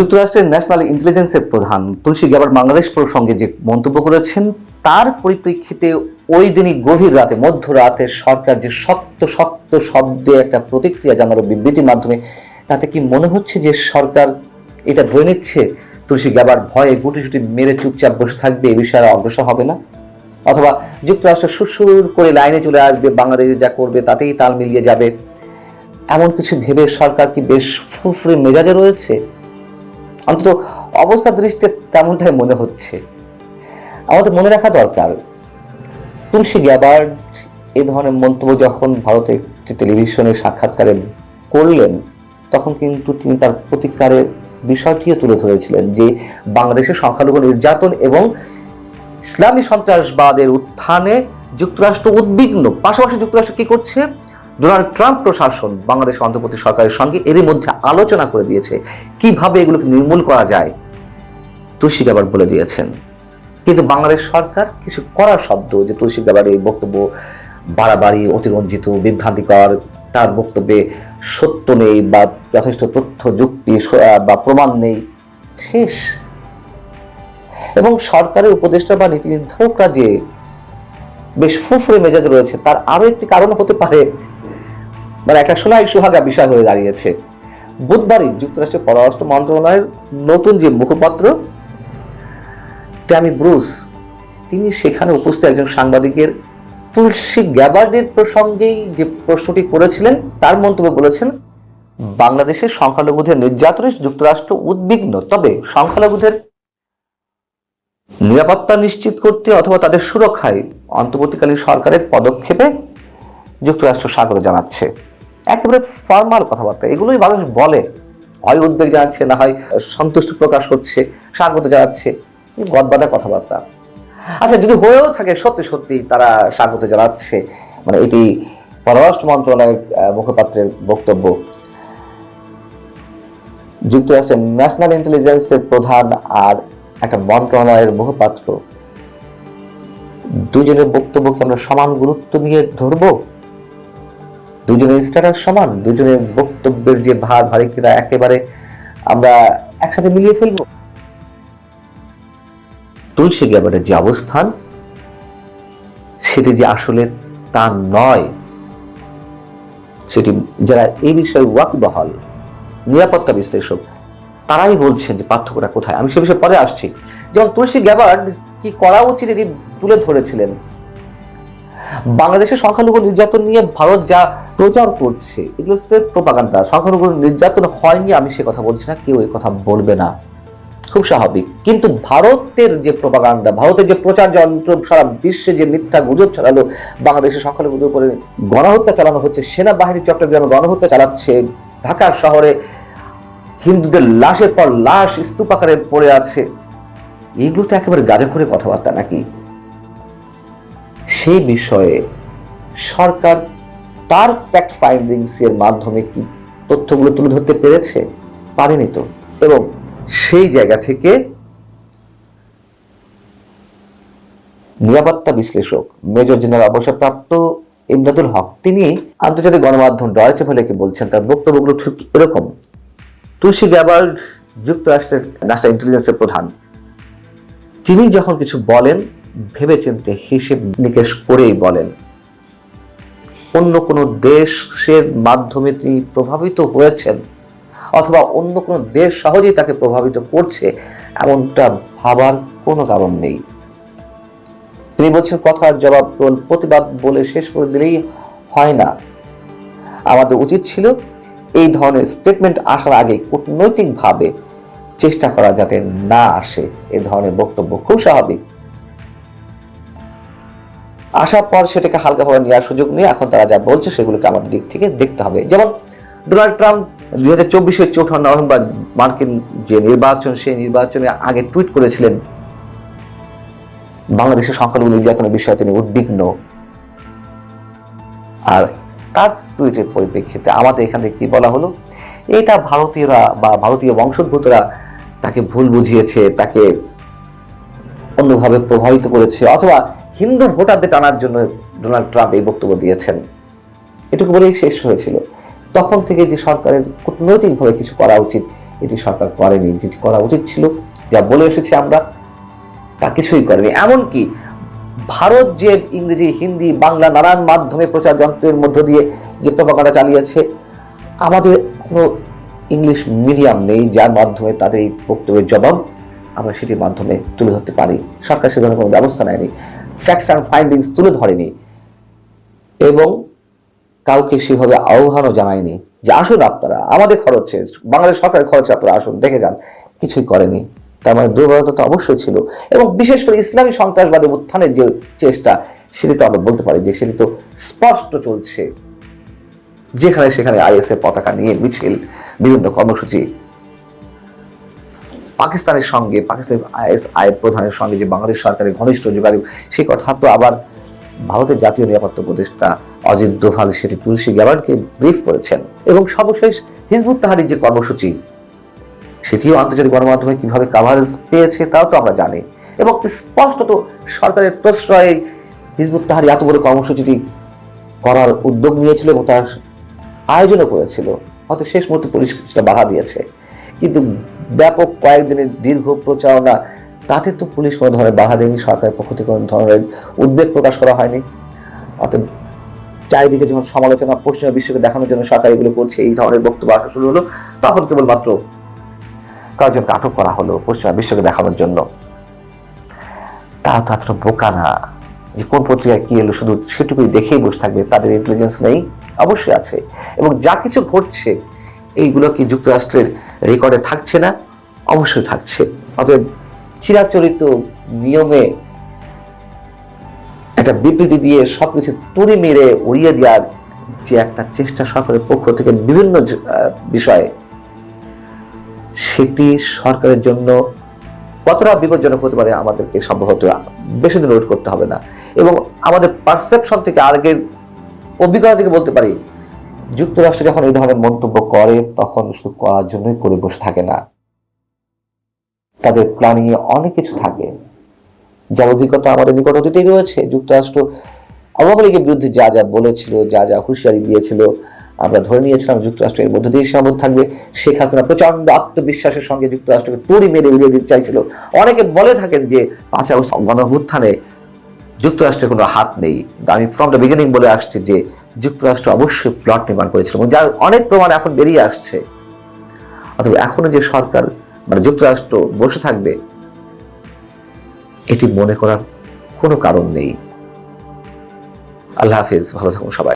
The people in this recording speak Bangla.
যুক্তরাষ্ট্রের ন্যাশনাল ইন্টেলিজেন্সের প্রধান তুলসী গ্যাবার বাংলাদেশ প্রসঙ্গে যে মন্তব্য করেছেন, তার পরিপ্রেক্ষিতে ওই দিনই গভীর রাতে, মধ্যরাতে সরকার যে শক্ত শক্ত শব্দে একটা প্রতিক্রিয়া জানালো বিবৃতির মাধ্যমে, তাতে কি মনে হচ্ছে যে সরকার এটা ধরে নিচ্ছে? তুলসী গ্যাবার ভয়ে গুটি গুটি মেরে চুপচাপ বসে থাকবে, এ বিষয়ে অগ্রসর হবে না? অথবা যুক্তরাষ্ট্র সুসুর করে লাইনে চলে আসবে, বাংলাদেশ যা করবে তাতেই তাল মিলিয়ে যাবে? এমন কিছু ভেবে সরকার কি বেশ ফুরফুরে মেজাজে রয়েছে? অন্তত অবস্থা দৃষ্টিতে তেমনটাই মনে হচ্ছে। আমাদের মনে রাখা দরকার। তুলসী গ্যাবার্ড এ ধরনের মন্তব্য যখন ভারতে একটি টেলিভিশনে সাক্ষাৎকারে করলেন, তখন কিন্তু তিনি তার প্রতিকারের বিষয়টিও তুলে ধরেছিলেন যে বাংলাদেশের সংখ্যালঘু নির্যাতন এবং ইসলামী সন্ত্রাসবাদের উত্থানে যুক্তরাষ্ট্র উদ্বিগ্ন। পাশাপাশি যুক্তরাষ্ট্র কি করছে? ডোনাল্ড ট্রাম্প প্রশাসন বাংলাদেশ অন্তর্বর্তী সরকারের সঙ্গে এরই মধ্যে আলোচনা করে দিয়েছে। কীভাবে এগুলোকে নির্মূল করা যায়? তুলসী গাবার বলে দিয়েছেন। কিন্তু বাংলাদেশ সরকার কিছু করার শব্দ যে তুলসী গাবার এই বক্তব্য বাড়াবাড়ি, অতিরঞ্জিত, বিভ্রান্তিকর, তার বক্তব্যে সত্য নেই বা যথেষ্ট তথ্য, যুক্তি বা প্রমাণ নেই। শেষ। এবং সরকারের উপদেষ্টা বা নীতি নির্ধারকরা যে বেশ ফুফুরে মেজাজ রয়েছে, তার আরও একটি কারণ হতে পারে মানে একটা সোনাই সুহাগা বিষয় হয়ে দাঁড়িয়েছে। বুধবারই যুক্তরাষ্ট্রের পররাষ্ট্র মন্ত্রণালয়ের নতুন যে মুখপাত্র, ট্যামি ব্রুস, তিনি সেখানে উপস্থিত একজন সাংবাদিকের তুলসী গ্যাবার্ডের প্রসঙ্গেই যে প্রশ্নটি করেছিলেন, তার মন্তব্য বলেছেন, বাংলাদেশের সংখ্যালঘুদের নির্যাতনে যুক্তরাষ্ট্র উদ্বিগ্ন। তবে সংখ্যালঘুদের নিরাপত্তা নিশ্চিত করতে অথবা তাদের সুরক্ষায় অন্তর্বর্তীকালীন সরকারের পদক্ষেপে যুক্তরাষ্ট্র স্বাগত জানাচ্ছে। একেবারে ফর্মাল কথাবার্তা, এগুলোই মানুষ বলে। হয় উদ্বেগ জানাচ্ছে, না হয় সন্তুষ্ট প্রকাশ করছে, স্বাগত জানাচ্ছে গদবাদা কথাবার্তা। আচ্ছা যদি হয়েও থাকে সত্যি সত্যি তারা স্বাগত জানাচ্ছে মানে এটি পররাষ্ট্র মন্ত্রণালয়ের মুখপাত্রের বক্তব্য। যুক্তরাষ্ট্রের ন্যাশনাল ইন্টেলিজেন্সের প্রধান আর একটা মন্ত্রণালয়ের মুখপাত্র। দুজনের বক্তব্যকে আমরা সমান গুরুত্ব দিয়ে ধরবো? দুজনের স্ট্যাটাস সমান, দুজনের বক্তব্যের যে ভার ভারী কিনা একেবারে আমরা একসাথে মিলিয়ে ফেলব। তুলসী গ্যাবারের যে অবস্থান, সেটি যে আসলে তা নয়, সেটি যারা এই বিষয়ে ওয়াকিবহাল, নিরাপত্তা বিশ্লেষক, তারাই বলছেন যে পার্থক্যটা কোথায়। আমি সে বিষয়ে পরে আসছি। যেমন তুলসী গ্যাবার্ড কি করা উচিত এটি তুলে ধরেছিলেন। বাংলাদেশের সংখ্যালঘু নির্যাতন নিয়ে ভারত যা প্রচার করছে, এগুলো স্রেফ প্রপাগান্ডা সংখ্যালঘু নির্যাতন হয়নি, আমি সে কথা বলছি না, কেউ এই কথা বলবে না। খুব স্বাভাবিক। কিন্তু ভারতের যে প্রপাগান্ডা ভারতের যে প্রচার যন্ত্র, সারা বিশ্বে যে মিথ্যা গুজব ছড়ালো, বাংলাদেশের সংখ্যালঘুদের উপরে গণহত্যা চালানো হচ্ছে, সেনাবাহিনী চট্টগ্রামে গণহত্যা চালাচ্ছে, ঢাকা শহরে হিন্দুদের লাশের পর লাশ স্তূপাকারে পড়ে আছে। এগুলো তো একেবারে গাজা করে কথাবার্তা নাকি? সেই বিষয়ে সরকার তার ফ্যাক্ট ফাইন্ডিংস এর মাধ্যমে কি তথ্যগুলো তুলে ধরতে পেরেছে পারেনি তো? এবং সেই জায়গা থেকে নিরাপত্তা বিশ্লেষক, মেজর জেনারেল অবসরপ্রাপ্ত ইমদাদুল হক, তিনি আন্তর্জাতিক গণমাধ্যম ডয়েচে ভেলেকে বলছেন, তার বক্তব্যগুলো ঠিক এরকম। তুলসী গ্যাবার্ড যুক্তরাষ্ট্রের ন্যাশনাল ইন্টেলিজেন্সের প্রধান। তিনি যখন কিছু বলেন ভেবেচিন্তে হিসেব নিকেশ করেই বলেন। অন্য কোনো দেশের মাধ্যমে তিনি প্রভাবিত হয়েছেন অথবা অন্য কোনো দেশ সহজেই তাকে প্রভাবিত করছে এমনটা ভাবার কোনো কারণ নেই। তিনি বলছেন, কথার জবাব প্রতিবাদ বলে শেষ করে দিলেই হয় না। আমাদের উচিত ছিল এই ধরনের স্টেটমেন্ট আসার আগে কূটনৈতিকভাবে চেষ্টা করা যাতে না আসে। এ ধরনের বক্তব্য খুব স্বাভাবিক। আসার পর সেটাকে হালকাভাবে নেওয়ার সুযোগ নিয়ে এখন তারা যা বলছে সেগুলোকে আমাদের দিক থেকে দেখতে হবে। যেমন ডোনাল্ড ট্রাম্প দুই হাজার চব্বিশের চৌঠা নভেম্বর মার্কিন যে নির্বাচন, সেই নির্বাচনে আগে টুইট করেছিলেন, বাংলাদেশের সংখ্যালঘু নির্যাতনের বিষয়ে তিনি উদ্বিগ্ন। আর তার টুইটের পরিপ্রেক্ষিতে আমাদের এখান থেকে কি বলা হলো? এটা ভারতীয়রা বা ভারতীয় বংশোদ্ভূতরা তাকে ভুল বুঝিয়েছে, তাকে অন্যভাবে প্রভাবিত করেছে অথবা হিন্দু ভোটারদের টানার জন্য ডোনাল্ড ট্রাম্প এই বক্তব্য দিয়েছেন। এটুকু বলেই শেষ হয়েছিল। তখন থেকে যে সরকারের কূটনৈতিকভাবে কিছু করা উচিত, এটি সরকার করেনি। যেটি করা উচিত ছিল, যা বলে এসেছি আমরা, তা কিছুই করেনি। এমনকি ভারত যে ইংরেজি, হিন্দি, বাংলা নানান মাধ্যমে প্রচার যন্ত্রের মধ্য দিয়ে যে প্রপাকাটা চালিয়েছে, আমাদের কোনো ইংলিশ মিডিয়াম নেই, যার মাধ্যমে তাদের এই বক্তব্যের জবাব আমরা সেটির মাধ্যমে তুলে ধরতে পারি। সরকার সে ধরনের কোনো ব্যবস্থা নেয়নি। ফ্যাক্টস অ্যান্ড ফাইন্ডিংস তুলে ধরেনি। এবং কাউকে সেভাবে আহ্বানও জানায়নি যে, আসুন আপনারা, আমাদের খরচে বাংলাদেশ সরকারের খরচে আপনারা আসুন, দেখে যান। কিছুই করেনি। তার মানে দুর্বলতা তো অবশ্যই ছিল। এবং বিশেষ করে ইসলামী সন্ত্রাসবাদী উত্থানের যে চেষ্টা, সেটি তো আমরা বলতে পারি যে, সেটি তো স্পষ্ট চলছে। যেখানে সেখানে আইএসএর পতাকা নিয়ে মিছিল, বিভিন্ন কর্মসূচি পাকিস্তানের সঙ্গে পাকিস্তানের আইএস আয়ের প্রধানের সঙ্গে যে বাংলাদেশ সরকারের ঘনিষ্ঠ যোগাযোগ, সেই কথা তো আবার ভারতের জাতীয় নিরাপত্তা উপদেষ্টা অজিত দোভাল সেটি তুলসী গ্যাবার্ডকে ব্রিফ করেছেন। এবং সর্বশেষ হিজবুত তাহারির যে কর্মসূচি, সেটিও আন্তর্জাতিক গণমাধ্যমে কীভাবে কাভারেজ পেয়েছে তাও তো আমরা জানি। এবং স্পষ্টত সরকারের প্রশ্রয়ে হিজবুত তাহারি এত বড় কর্মসূচিটি করার উদ্যোগ নিয়েছিল এবং তার আয়োজনও করেছিল। হয়তো শেষ মুহূর্তে পুলিশ বাধা দিয়েছে। কিন্তু ব্যাপক কয়েকদিনের দীর্ঘ প্রচারণা। তাতে তো পুলিশ কোনো ধরনের বাধা দেয়নি, সরকারের পক্ষ থেকে কোনো ধরনের উদ্বেগ প্রকাশ করা হয়নি। অতএব চারিদিকে যখন সমালোচনা পশ্চিমা বিশ্বকে দেখানোর জন্য সরকার এগুলো করছে, এই ধরনের বক্তব্য আসা শুরু হলো। তখন কেবলমাত্র কয়েকজনকে আটক করা হলো পশ্চিমা বিশ্বকে দেখানোর জন্য। তারা তো বোকা না যে কোন পত্রিকায় কি এলো, শুধু সেটুকুই দেখেই বসে থাকবে, তাদের ইন্টেলিজেন্স নেই, অবশ্যই আছে। এবং যা কিছু ঘটছে এইগুলো কি যুক্তরাষ্ট্রের রেকর্ডে থাকছে না? অবশ্যই থাকছে। অতএব চিরাচরিত নিয়মে একটা বিবৃতি দিয়ে সবকিছু তুড়ি মেরে উড়িয়ে দেওয়ার যে একটা চেষ্টা সরকারের পক্ষ থেকে বিভিন্ন বিষয়ে, সেটি সরকারের জন্য কতটা বিপজ্জনক হতে পারে আমাদেরকে সম্ভবত বেশি দিন ওয়েট করতে হবে না। এবং আমাদের পারসেপশন থেকে আগের অভিজ্ঞতা থেকে বলতে পারি যুক্তরাষ্ট্র যখন এই ধরনের মন্তব্য করে, তখন শুধু করার জন্যই করে বসে থাকে না। তাদের প্ল্যানিং এ অনেক কিছু থাকে। যার অভিজ্ঞতা আমাদের নিকট অতীতেই রয়েছে। যুক্তরাষ্ট্র আওয়ামী লীগের বিরুদ্ধে যা যা বলেছিল, যা যা হুঁশিয়ারি দিয়েছিল, আমরা ধরে নিয়েছিলাম যুক্তরাষ্ট্রের মধ্যে দিয়ে সীমাবদ্ধ থাকবে। শেখ হাসিনা প্রচণ্ড আত্মবিশ্বাসের সঙ্গে যুক্তরাষ্ট্রকে তুড়ি মেরে উড়িয়ে দিতে চাইছিল। অনেকে বলে থাকেন যে, পাঁচ আগস্ট গণভুত্থানে যুক্তরাষ্ট্রের কোনো হাত নেই। আমি ফ্রম দ্য বিগিনিং বলে আসছি যে যুক্তরাষ্ট্র অবশ্যই প্লট নির্মাণ করেছিল এবং যার অনেক প্রমাণ এখন বেরিয়ে আসছে। অথবা এখনও যে সরকার মানে যুক্তরাষ্ট্র বসে থাকবে, এটি মনে করার কোনো কারণ নেই। আল্লাহ হাফিজ, ভালো থাকুন সবাই।